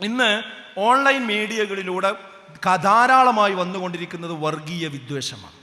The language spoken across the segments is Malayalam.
ഇന്ന് ഓൺലൈൻ മീഡിയകളിലൂടെ ധാരാളമായി വന്നുകൊണ്ടിരിക്കുന്നത് വർഗീയ വിദ്വേഷമാണ്.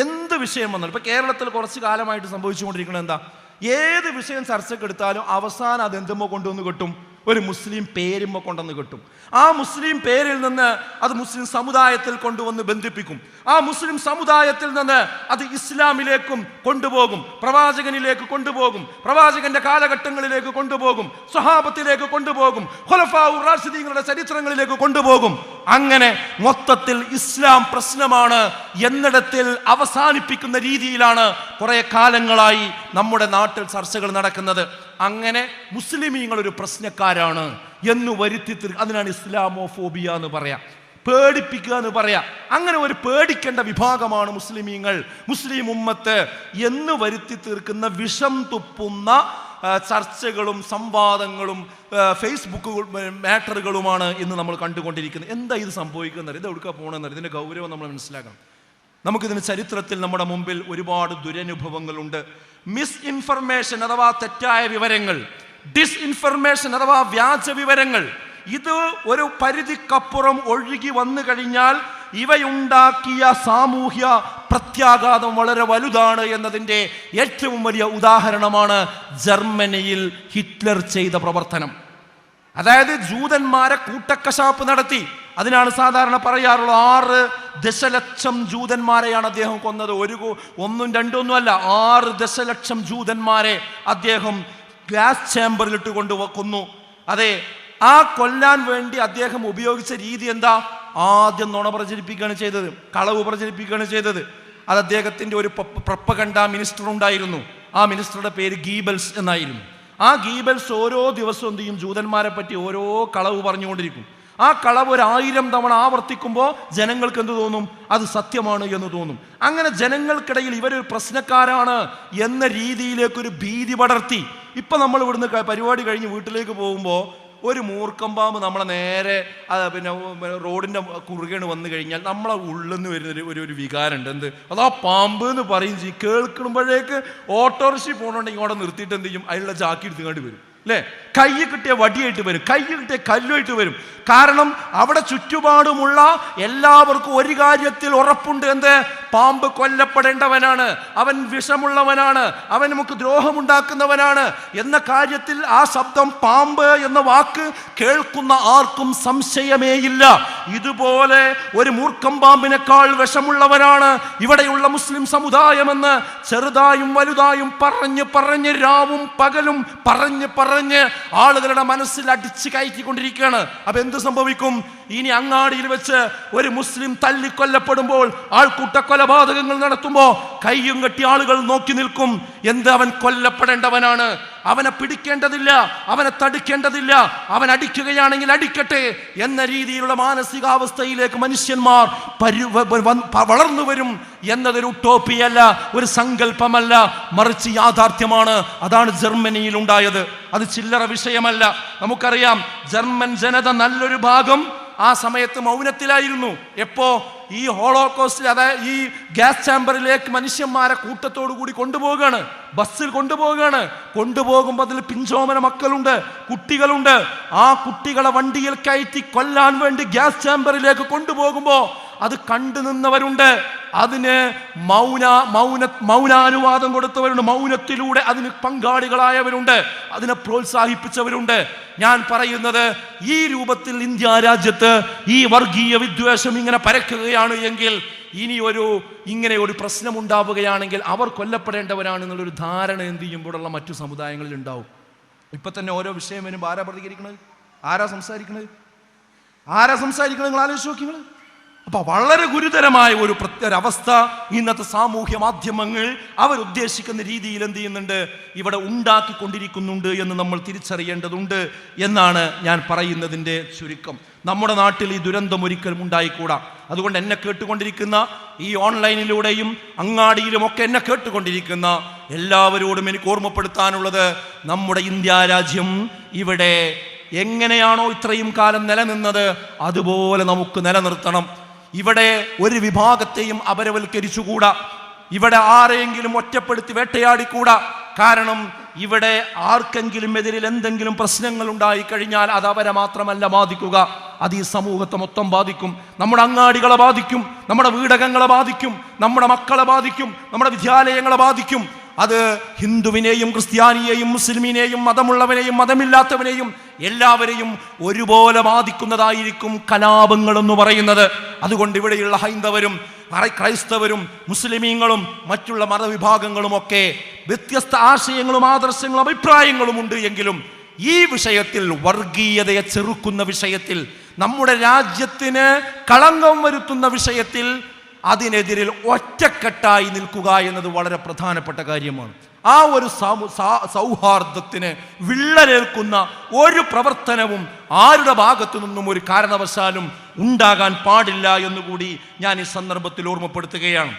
എന്ത് വിഷയം വന്നാലും ഇപ്പൊ കേരളത്തിൽ കുറച്ച് കാലമായിട്ട് സംഭവിച്ചുകൊണ്ടിരിക്കുന്നത് എന്താ? ഏത് വിഷയം ചർച്ചക്കെടുത്താലും അവസാനം അത് എന്തുമോ കൊണ്ടുവന്ന് കിട്ടും? ഒരു മുസ്ലിം പേരിമ്മ കൊണ്ടുവന്ന് കിട്ടും. ആ മുസ്ലിം പേരിൽ നിന്ന് അത് മുസ്ലിം സമുദായത്തിൽ കൊണ്ടുവന്ന് ബന്ധിപ്പിക്കും. ആ മുസ്ലിം സമുദായത്തിൽ നിന്ന് അത് ഇസ്ലാമിലേക്കും കൊണ്ടുപോകും. പ്രവാചകനിലേക്ക് കൊണ്ടുപോകും. പ്രവാചകന്റെ കാലഘട്ടങ്ങളിലേക്ക് കൊണ്ടുപോകും. സ്വഹാബത്തിലേക്ക് കൊണ്ടുപോകും. ഖുലഫാഉ റാഷിദീങ്ങളുടെ ചരിത്രങ്ങളിലേക്ക് കൊണ്ടുപോകും. അങ്ങനെ മൊത്തത്തിൽ ഇസ്ലാം പ്രശ്നമാണ് എന്നിടത്തിൽ അവസാനിപ്പിക്കുന്ന രീതിയിലാണ് കുറെ കാലങ്ങളായി നമ്മുടെ നാട്ടിൽ ചർച്ചകൾ നടക്കുന്നത്. അങ്ങനെ മുസ്ലിമീങ്ങൾ ഒരു പ്രശ്നക്കാരാണ് എന്ന് വരുത്തി അതിനാണ് ഇസ്ലാമോഫോബിയ എന്ന് പറയാം. പേടിപ്പിക്കുക എന്ന് പറയാം. അങ്ങനെ ഒരു പേടിക്കേണ്ട വിഭാഗമാണ് മുസ്ലിമീങ്ങൾ. മുസ്ലിം ഉമ്മത്ത് എന്ന് വരുത്തി തീർക്കുന്ന വിഷം തുപ്പുന്ന ചർച്ചകളും സംവാദങ്ങളും ഫേസ്ബുക്ക് മാറ്ററുകളുമാണ് ഇന്ന് നമ്മൾ കണ്ടുകൊണ്ടിരിക്കുന്നത്. എന്താ ഇത് സംഭവിക്കുന്നത് ഇത് എവിടുക്കാ പോകണമെന്നറിയാം ഇതിന്റെ ഗൗരവം നമ്മൾ മനസ്സിലാക്കണം. നമുക്കിതിന് ചരിത്രത്തിൽ നമ്മുടെ മുമ്പിൽ ഒരുപാട് ദുരനുഭവങ്ങളുണ്ട്. മിസ് ഇൻഫർമേഷൻ അഥവാ തെറ്റായ വിവരങ്ങൾ ഡിസ്ഇൻഫർമേഷൻ അഥവാ വ്യാജ വിവരങ്ങൾ ഇത് ഒരു പരിധിക്കപ്പുറം ഒഴുകി വന്നു കഴിഞ്ഞാൽ ഇവയുണ്ടാക്കിയ സാമൂഹ്യ പ്രത്യാഘാതം വളരെ വലുതാണ് എന്നതിന്റെ ഏറ്റവും വലിയ ഉദാഹരണമാണ് ജർമ്മനിയിൽ ഹിറ്റ്ലർ ചെയ്ത പ്രവർത്തനം. അതായത് ജൂതന്മാരെ കൂട്ടക്കശാപ്പ് നടത്തി. അതിനാണ് സാധാരണ പറയാറുള്ളത് ആറ് ദശലക്ഷം ജൂതന്മാരെയാണ് അദ്ദേഹം കൊന്നത്. ഒരു ഒന്നും രണ്ടൊന്നും അല്ല ആറ് ദശലക്ഷം ജൂതന്മാരെ അദ്ദേഹം ഗ്ലാസ് ചേംബറിലിട്ട് കൊണ്ട് കൊന്നു. അതെ ആ കൊല്ലാൻ വേണ്ടി അദ്ദേഹം ഉപയോഗിച്ച രീതി എന്താ? ആദ്യം നുണ പ്രചരിപ്പിക്കുകയാണ് ചെയ്തത് കളവ് പ്രചരിപ്പിക്കുകയാണ് ചെയ്തത്. അത് അദ്ദേഹത്തിന്റെ ഒരു പ്രപ്പകണ്ട മിനിസ്റ്റർ ഉണ്ടായിരുന്നു ആ മിനിസ്റ്ററുടെ പേര് ഗീബൽസ് എന്നായിരുന്നു. ആ ഗീബൽസ് ഓരോ ദിവസവും എന്ത് ചെയ്യും? ജൂതന്മാരെ പറ്റി ഓരോ കളവ് പറഞ്ഞുകൊണ്ടിരിക്കും. ആ കളവ് ഒരായിരം തവണ ആവർത്തിക്കുമ്പോൾ ജനങ്ങൾക്ക് എന്ത് തോന്നും? അത് സത്യമാണ് എന്ന് തോന്നും. അങ്ങനെ ജനങ്ങൾക്കിടയിൽ ഇവരൊരു പ്രശ്നക്കാരാണ് എന്ന രീതിയിലേക്കൊരു ഭീതി പടർത്തി. ഇപ്പം നമ്മൾ ഇവിടുന്ന് പരിപാടി കഴിഞ്ഞ് വീട്ടിലേക്ക് പോകുമ്പോൾ ഒരു മൂർക്കം പാമ്പ് നമ്മളെ നേരെ പിന്നെ റോഡിന്റെ കുറുകേണ് വന്നു കഴിഞ്ഞാൽ നമ്മളെ ഉള്ളിൽ നിന്ന് വരുന്നൊരു ഒരു- ഒരു ഒരു വികാരമുണ്ട്. എന്ത്? അതാ പാമ്പ് എന്ന് പറയും ചെയ്യും. കേൾക്കുമ്പോഴേക്ക് ഓട്ടോറിക്ഷ പോകണമെങ്കിൽ അവിടെ നിർത്തിയിട്ട് എന്ത് ചെയ്യും? അതിലുള്ള ജാക്കി എടുത്തുകൊണ്ട് വരും. അല്ലേ? കൈ കിട്ടിയ വടിയായിട്ട് വരും കൈ കിട്ടിയ കല്ലുമായിട്ട് വരും. കാരണം അവിടെ ചുറ്റുപാടുമുള്ള എല്ലാവർക്കും ഒരു കാര്യത്തിൽ ഉറപ്പുണ്ട് എന്ത്? പാമ്പ് കൊല്ലപ്പെടേണ്ടവനാണ് അവൻ വിഷമുള്ളവനാണ് അവൻ നമുക്ക് ദ്രോഹമുണ്ടാക്കുന്നവനാണ് എന്ന കാര്യത്തിൽ ആ ശബ്ദം പാമ്പ് എന്ന വാക്ക് കേൾക്കുന്ന ആർക്കും സംശയമേയില്ല ഇതുപോലെ ഒരു മൂർഖം പാമ്പിനേക്കാൾ വിഷമുള്ളവനാണ് ഇവിടെയുള്ള മുസ്ലിം സമുദായമെന്ന് ചെറുതായും വലുതായും പറഞ്ഞ് പറഞ്ഞ് രാവും പകലും പറഞ്ഞ് പറഞ്ഞ് ആളുകളുടെ മനസ്സിൽ അടിച്ചു കയറ്റിക്കൊണ്ടിരിക്കുകയാണ്. അപ്പൊ എന്ത് സംഭവിക്കും? ഇനി അങ്ങാടിയിൽ വെച്ച് ഒരു മുസ്ലിം തല്ലിക്കൊല്ലപ്പെടുമ്പോൾ ആൾക്കൂട്ട കൊലപാതകങ്ങൾ നടത്തുമ്പോൾ കയ്യും കെട്ടി ആളുകൾ നോക്കി നിൽക്കും. എന്ത് അവൻ കൊല്ലപ്പെടേണ്ടവനാണ്? അവനെ പിടിക്കേണ്ടതില്ല അവനെ തടുക്കേണ്ടതില്ല അവൻ അടിക്കുകയാണെങ്കിൽ അടിക്കട്ടെ എന്ന രീതിയിലുള്ള മാനസികാവസ്ഥയിലേക്ക് മനുഷ്യന്മാർ വളർന്നു വരും എന്നതൊരു ഉട്ടോപ്പിയല്ല ഒരു സങ്കല്പമല്ല മറിച്ച് യാഥാർത്ഥ്യമാണ്. അതാണ് ജർമ്മനിയിൽ ഉണ്ടായത്. അത് ചില്ലറ വിഷയമല്ല. നമുക്കറിയാം ജർമ്മൻ ജനത നല്ലൊരു ഭാഗം ആ സമയത്ത് മൗനത്തിലായിരുന്നു. എപ്പോ? ഈ ഹോളോകോസ്റ്റിൽ അതായത് ഈ ഗ്യാസ് ചാമ്പറിലേക്ക് മനുഷ്യന്മാരെ കൂട്ടത്തോടു കൂടി കൊണ്ടുപോവുകയാണ് ബസ്സിൽ കൊണ്ടുപോവുകയാണ് കൊണ്ടുപോകുമ്പോൾ അതിൽ പിഞ്ചോമന മക്കളുണ്ട് കുട്ടികളുണ്ട്. ആ കുട്ടികളെ വണ്ടിയിൽ കയറ്റി കൊല്ലാൻ വേണ്ടി ഗ്യാസ് ചാമ്പറിലേക്ക് കൊണ്ടുപോകുമ്പോൾ അത് കണ്ടു നിന്നവരുണ്ട്. അതിന് മൗന മൗന മൗനാനുവാദം കൊടുത്തവരുണ്ട്. മൗനത്തിലൂടെ അതിന് പങ്കാളികളായവരുണ്ട്. അതിനെ പ്രോത്സാഹിപ്പിച്ചവരുണ്ട്. ഞാൻ പറയുന്നത് ഈ രൂപത്തിൽ ഇന്ത്യ രാജ്യത്ത് ഈ വർഗീയ വിദ്വേഷം ഇങ്ങനെ പരക്കുകയാണ് എങ്കിൽ ഇനി ഒരു ഇങ്ങനെ ഒരു പ്രശ്നം ഉണ്ടാവുകയാണെങ്കിൽ അവർ കൊല്ലപ്പെടേണ്ടവരാണ് എന്നുള്ളൊരു ധാരണ എന്ത് ചെയ്യുമ്പോഴുള്ള മറ്റു സമുദായങ്ങളിൽ ഉണ്ടാവും. ഇപ്പൊ തന്നെ ഓരോ വിഷയം വരുമ്പോൾ ആരാ പ്രതികരിക്കണത്? ആരാ സംസാരിക്കണത്? ആരാ സംസാരിക്കുന്നത് നിങ്ങൾ ആലോചിച്ച് നോക്കി നിങ്ങൾ അപ്പൊ വളരെ ഗുരുതരമായ ഒരു പ്രത്യേക അവസ്ഥ ഇന്നത്തെ സാമൂഹ്യ മാധ്യമങ്ങൾ അവരുദ്ദേശിക്കുന്ന രീതിയിൽ എന്ത് ചെയ്യുന്നുണ്ട്? ഇവിടെ ഉണ്ടാക്കിക്കൊണ്ടിരിക്കുന്നുണ്ട് എന്ന് നമ്മൾ തിരിച്ചറിയേണ്ടതുണ്ട് എന്നാണ് ഞാൻ പറയുന്നതിന്റെ ചുരുക്കം. നമ്മുടെ നാട്ടിൽ ഈ ദുരന്തം ഒരിക്കലും ഉണ്ടായിക്കൂടാ. അതുകൊണ്ട് എന്നെ കേട്ടുകൊണ്ടിരിക്കുന്ന ഈ ഓൺലൈനിലൂടെയും അങ്ങാടിയിലും ഒക്കെ എന്നെ കേട്ടുകൊണ്ടിരിക്കുന്ന എല്ലാവരോടും എനിക്ക് ഓർമ്മപ്പെടുത്താനുള്ളത് നമ്മുടെ ഇന്ത്യ രാജ്യം ഇവിടെ എങ്ങനെയാണോ ഇത്രയും കാലം നിലനിന്നത് അതുപോലെ നമുക്ക് നിലനിർത്തണം. ഇവിടെ ഒരു വിഭാഗത്തെയും അപരവൽക്കരിച്ചുകൂടാ. ഇവിടെ ആരെയെങ്കിലും ഒറ്റപ്പെടുത്തി വേട്ടയാടിക്കൂടാ. കാരണം ഇവിടെ ആർക്കെങ്കിലും എതിരിൽ എന്തെങ്കിലും പ്രശ്നങ്ങൾ ഉണ്ടായി കഴിഞ്ഞാൽ അത് അവരെ മാത്രമല്ല ബാധിക്കുക. അത് ഈ സമൂഹത്തെ മൊത്തം ബാധിക്കും. നമ്മുടെ അങ്ങാടികളെ ബാധിക്കും. നമ്മുടെ വീടകങ്ങളെ ബാധിക്കും. നമ്മുടെ മക്കളെ ബാധിക്കും. നമ്മുടെ വിദ്യാലയങ്ങളെ ബാധിക്കും. അത് ഹിന്ദുവിനെയും ക്രിസ്ത്യാനിയെയും മുസ്ലിമിനെയും മതമുള്ളവനെയും മതമില്ലാത്തവനെയും എല്ലാവരെയും ഒരുപോലെ ബാധിക്കുന്നതായിരിക്കും കലാപങ്ങൾ എന്ന് പറയുന്നത്. അതുകൊണ്ട് ഇവിടെയുള്ള ഹൈന്ദവരും ക്രൈ- ക്രൈസ്തവരും മുസ്ലിമീങ്ങളും മറ്റുള്ള മതവിഭാഗങ്ങളും ഒക്കെ വ്യത്യസ്ത ആശയങ്ങളും ആദർശങ്ങളും അഭിപ്രായങ്ങളും ഉണ്ട് എങ്കിലും ഈ വിഷയത്തിൽ വർഗീയതയെ ചെറുക്കുന്ന വിഷയത്തിൽ നമ്മുടെ രാജ്യത്തിന് കളങ്കം വരുത്തുന്ന വിഷയത്തിൽ അതിനെതിരിൽ ഒറ്റക്കെട്ടായി നിൽക്കുക എന്നത് വളരെ പ്രധാനപ്പെട്ട കാര്യമാണ്. ആ ഒരു സൗഹാർദ്ദത്തിന് വിള്ളലേൽക്കുന്ന ഒരു പ്രവർത്തനവും ആരുടെ ഭാഗത്തു നിന്നും ഒരു കാരണവശാലും ഉണ്ടാകാൻ പാടില്ല എന്നുകൂടി ഞാൻ ഈ സന്ദർഭത്തിൽ ഓർമ്മപ്പെടുത്തുകയാണ്.